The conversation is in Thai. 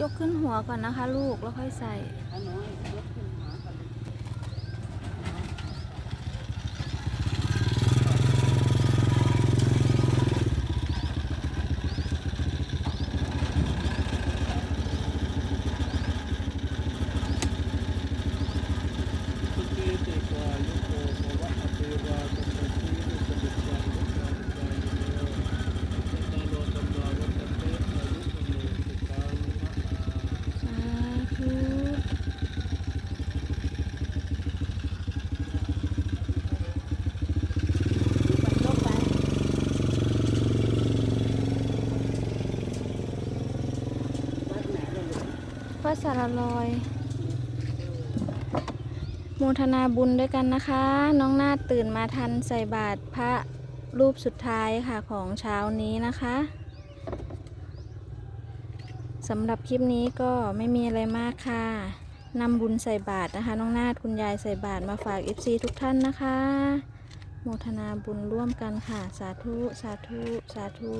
ยกขึ้นหัวก่อนนะคะ ลูกแล้วค่อยใส่ เอาน้อยยกขึ้นหากันเลย สุขีติกายุโกภวะอภิวาทนาสีลิสบิจังวุฒาวิจายโนตาโลตัมมาวัตเตอายุโนสุขังมะอา สาธุ วัดสารลอย โมทนาบุญด้วยกันนะคะ น้องนาตื่นมาทันใส่บาตรพระรูปสุดท้ายค่ะของเช้านี้นะคะสำหรับคลิปนี้ก็ไม่มีอะไรมากค่ะนำบุญใส่บาตรนะคะ น้องนาดคุณยายใส่บาตรมาฝาก FC ทุกท่านนะคะ โมทนาบุญร่วมกันค่ะ สาธุ สาธุ สาธุ